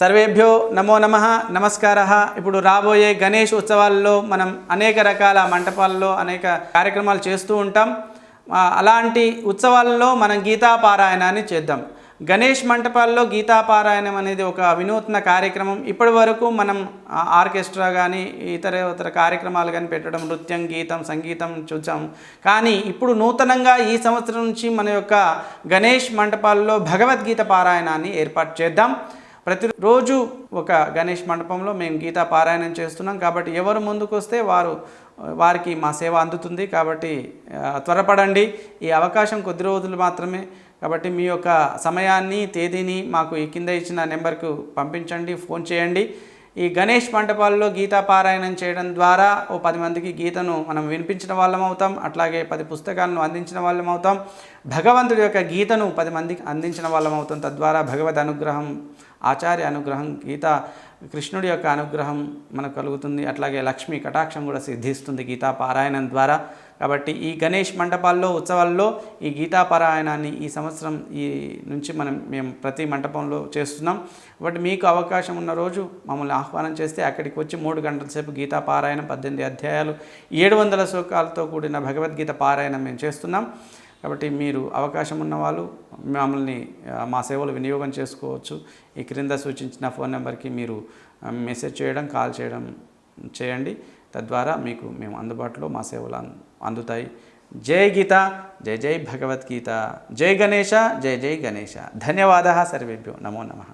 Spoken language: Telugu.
సర్వేభ్యో నమో నమ నమస్కార. ఇప్పుడు రాబోయే గణేష్ ఉత్సవాల్లో మనం అనేక రకాల మంటపాల్లో అనేక కార్యక్రమాలు చేస్తూ ఉంటాం. అలాంటి ఉత్సవాల్లో మనం గీతాపారాయణాన్ని చేద్దాం. గణేష్ మంటపాల్లో గీతాపారాయణం అనేది ఒక వినూత్న కార్యక్రమం. ఇప్పటి వరకు మనం ఆర్కెస్ట్రా కానీ ఇతర ఇతర కార్యక్రమాలు కానీ పెట్టడం నృత్యం గీతం సంగీతం చూసాం కానీ ఇప్పుడు నూతనంగా ఈ సంవత్సరం నుంచి మన యొక్క గణేష్ మంటపాల్లో భగవద్గీత పారాయణాన్ని ఏర్పాటు చేద్దాం. ప్రతిరోజు ఒక గణేష్ మండపంలో మేము గీతా పారాయణం చేస్తున్నాం. కాబట్టి ఎవరు ముందుకొస్తే వారు వారికి మా సేవ అందుతుంది. కాబట్టి త్వరపడండి. ఈ అవకాశం కొద్ది రోజులు మాత్రమే. కాబట్టి మీ యొక్క సమయాన్ని తేదీని మాకు ఈ కింద ఇచ్చిన నెంబర్కు పంపించండి ఫోన్ చేయండి. ఈ గణేష్ మంటపాల్లో గీతా పారాయణం చేయడం ద్వారా ఓ పది మందికి గీతను మనం వినిపించిన వాళ్ళం అవుతాం. అట్లాగే పది పుస్తకాలను అందించిన వాళ్ళం అవుతాం. భగవంతుడి యొక్క గీతను పది మందికి అందించిన వాళ్ళం అవుతాం. తద్వారా భగవద్ అనుగ్రహం ఆచార్య అనుగ్రహం గీత కృష్ణుడి యొక్క అనుగ్రహం మనకు కలుగుతుంది. అట్లాగే లక్ష్మీ కటాక్షం కూడా సిద్ధిస్తుంది గీతా పారాయణం ద్వారా. కాబట్టి ఈ గణేష్ మండపాల్లో ఉత్సవాల్లో ఈ గీతా పారాయణాన్ని ఈ సంవత్సరం ఈ నుంచి మనం మేము ప్రతి మంటపంలో చేస్తున్నాం. కాబట్టి మీకు అవకాశం ఉన్న రోజు మమ్మల్ని ఆహ్వానం చేస్తే అక్కడికి వచ్చి మూడు గంటల సేపు గీతా పారాయణం పద్దెనిమిది అధ్యాయాలు ఏడు వందల శ్లోకాలతో కూడిన భగవద్గీత పారాయణం మేము చేస్తున్నాం. కాబట్టి మీరు అవకాశం ఉన్నవాళ్ళు మమ్మల్ని మా సేవలు వినియోగం చేసుకోవచ్చు. ఈ క్రింద సూచించిన ఫోన్ నెంబర్కి మీరు మెసేజ్ చేయడం కాల్ చేయడం చేయండి. తద్వారా మీకు మేము అందుబాటులో మా సేవలు అందుతాయి. జై గీత జై జై భగవద్గీత జై గణేష జై జై గణేష ధన్యవాద సర్వేభ్యో నమో నమః.